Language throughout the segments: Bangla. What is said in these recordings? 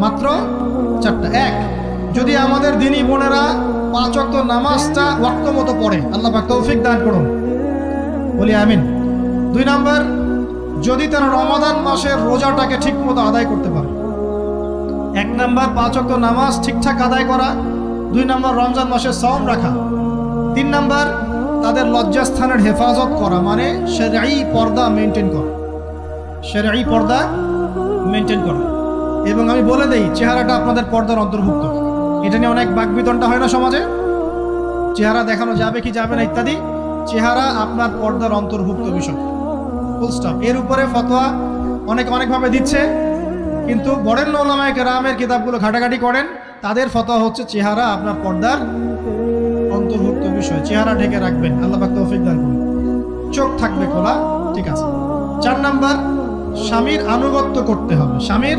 মাত্র চারটা। এক, যদি আমাদের দিনী বোনেরা পাঁচ অক্ত নামাজটা ওয়াক্ত মতো পড়ে, আল্লাহ পাক তৌফিক দান করুন। বলি আমিন। দুই নাম্বার, যদি তারা রমাদান মাসের রোজাটাকে ঠিক মতো আদায় করতে পারে। এক নাম্বার, পাঁচ অক্ত নামাজ ঠিকঠাক আদায় করা। দুই নাম্বার, রমজান মাসের সম রাখা। তিন নাম্বার, তাদের লজ্জাস্থানের হেফাজত করা মানে সেরাই পর্দা মেনটেন করা। সেরাই পর্দা মেনটেন করা। এবং আমি বলে দেই, চেহারাটা আপনাদের পর্দার অন্তর্ভুক্ত। এটা নিয়ে অনেক বাকবিতনটা হয় না সমাজে? চেহারা দেখানো যাবে কি যাবে না ইত্যাদি? চেহারা আপনার পর্দার অন্তর্ভুক্ত বিষয়। ফুল স্টপ এর উপরে ফতোয়া অনেক অনেকভাবে দিচ্ছে, কিন্তু বরেণ্য ওলামায় কেরামের কিতাবগুলো ঘাটাঘাটি করেন। তাদের ফতোয়া হচ্ছে চেহারা আপনার পর্দার অন্তর্ভুক্ত বিষয়। চেহারা ঢেকে রাখবেন। আল্লাহ তৌফিক দান করুন। চোখ থাকবে খোলা, ঠিক আছে। চার নাম্বার, স্বামীর আনুগত্য করতে হবে। স্বামীর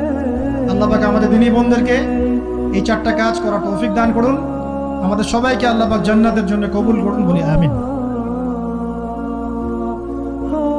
আল্লাহ পাক আমাদের দিনী বোনদেরকে এই চারটা কাজ করার তৌফিক দান করুন। আমাদের সবাইকে আল্লাহ পাক জান্নাতের জন্য কবুল করুন বলি, আমিন।